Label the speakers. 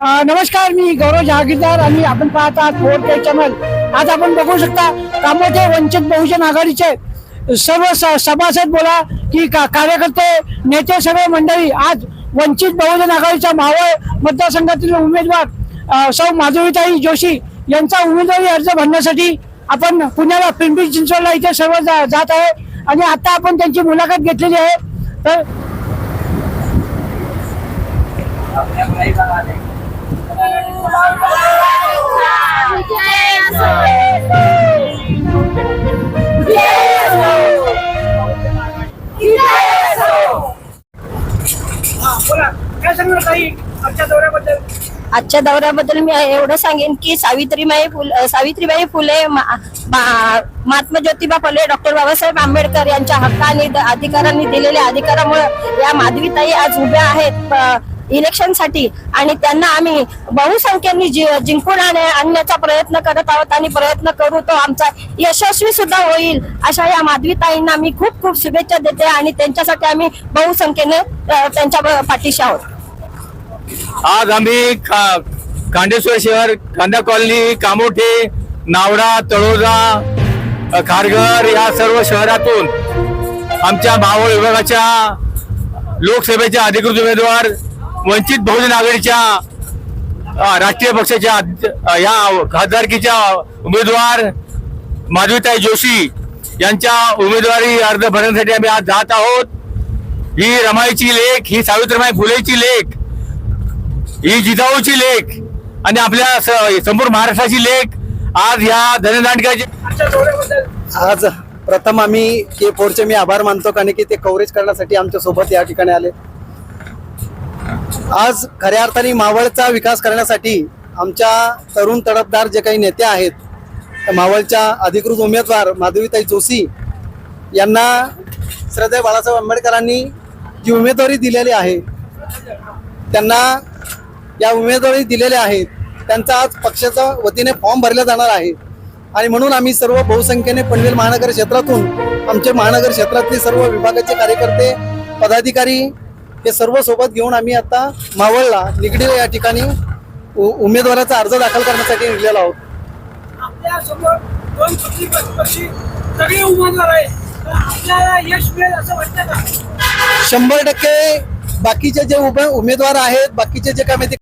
Speaker 1: नमस्कार मी गौरव जहागीरदार आणि आपण पाहत आहात फोर के चॅनल. आज आपण बघू शकता कामोठे वंचित बहुजन आघाडीचे सर्व स- सभासद बोला की का कार्यकर्ते नेते सर्व मंडळी आज वंचित बहुजन आघाडीच्या मावळ मतदारसंघातील उमेदवार सौ माधुरीताई जोशी यांचा उमेदवारी अर्ज भरण्यासाठी आपण पुण्याला पिंपरी चिंचवडला इथे सर्व जा- जात आहे. आणि आता आपण त्यांची मुलाखत घेतलेली आहे. तर आजच्या दौऱ्याबद्दल
Speaker 2: मी एवढं सांगेन की सावित्रीबाई फुल सावित्रीबाई फुले मा- महात्मा ज्योतिबा फुले डॉक्टर बाबासाहेब आंबेडकर यांच्या हक्काने द- अधिकारांनी दिलेल्या अधिकारामुळे या माधवीताई आज उभ्या आहेत. इलेक्शनसाठी आणि त्यांना आम्ही बहुसंख्येने जि- जिंकून आणे- आणण्याचा प्रयत्न करत आहोत आणि प्रयत्न करू तो आमचा यशस्वी सुद्धा होईल अशा या माधवीताईंना मी खूप खूप शुभेच्छा देते आणि त्यांच्यासाठी आम्ही बहुसंख्येने त्यांच्या पाठीशी आहोत.
Speaker 3: आज आम्ही का- कांडेश्वर शहर कांदा कॉलनी कामोठे नावडा तळोजा खारघर या सर्व शहरातून आमच्या मावळ विभागाच्या लोकसभेच्या अधिकृत उमेदवार वंचित बहुजन आघाडीच्या राष्ट्रीय पक्षाच्या या खासदारकीच्या उमेदवार माधवीताई जोशी यांच्या उमेदवारी अर्ज भरण्यासाठी आम्ही आज जात आहोत. ही रमाईची लेख ही सावित्रीबाई फुलेची लेख ही जिजाऊची लेख आणि आपल्या स- संपूर्ण महाराष्ट्राची लेख. आज ह्या धनदांडकाची
Speaker 4: आज प्रथम आम्ही के फोरचे मी आभार मानतो कारण की ते कव्हरेज करण्यासाठी आमच्यासोबत या ठिकाणी आले. आज खऱ्या अर्थाने मावळचा विकास करण्यासाठी आमच्या तरुण तडफदार जे काही नेते आहेत त्या मावळच्या अधिकृत उमेदवार माधवीताई जोशी यांना श्रद्धेय बाळासाहेब आंबेडकरांनी जी उमेदवारी दिलेली आहे त्यांना या उमेदवारी दिलेल्या आहेत त्यांचा आज पक्षाच्या वतीने फॉर्म भरला जाणार आहे. आणि म्हणून आम्ही सर्व बहुसंख्येने पनवेल महानगर क्षेत्रातून आमचे महानगर क्षेत्रातले सर्व विभागाचे कार्यकर्ते पदाधिकारी हे सर्व सोबत घेऊन आम्ही आता मावळला निगडीला या ठिकाणी उमेदवाराचा अर्ज दाखल करण्यासाठी निघलेलो आहोत.
Speaker 1: आपल्यासमोर दोन पक्षी पक्षी सगळे उमेदवार आहे तर आपल्याला यश मिळेल असं वाटतं का?
Speaker 4: शंभर टक्के बाकीचे जे उमेदवार आहेत बाकीचे जे काय माहिती